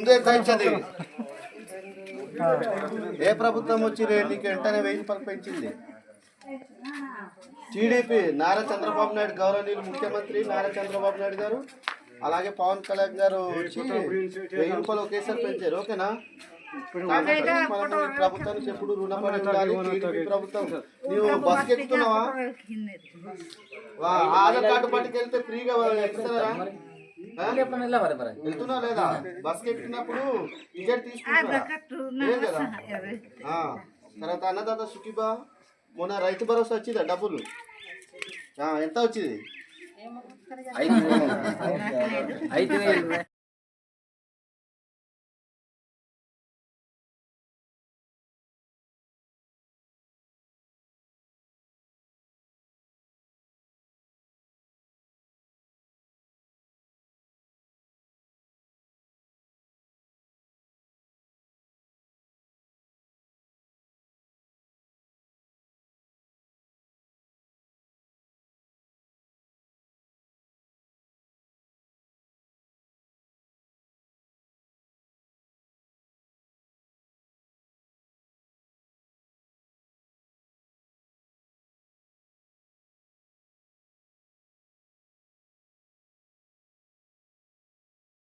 ముందే ఏ ప్రభుత్వం వచ్చి నీకు వెంటనే వెయ్యి రూపాయలు పెంచింది? టీడీపీ నారా చంద్రబాబు నాయుడు గౌరవనీయులు ముఖ్యమంత్రి నారా చంద్రబాబు నాయుడు గారు అలాగే పవన్ కళ్యాణ్ గారు వచ్చి వెయ్యి రూపాయలు ఒకేసారి పెంచారు. ఓకేనా? ప్రభుత్వానికి ఎప్పుడు రుణపడి ప్రభుత్వం. నువ్వు బస్కి ఎక్కుతున్నావా? ఆధార్ కార్డు పట్టుకెళ్తే ఫ్రీగా ఎక్కుతారా వెళ్తున్నా లేదా? బస్ ఎక్కినప్పుడు టికెట్ తీసుకుంటున్నా. లేదు కదా? ఆ, తర్వాత అన్నదాత సుఖీబా మొన్న రైతు భరోసా వచ్చిందా డబ్బులు? ఎంత వచ్చింది? ఐదు వేలు.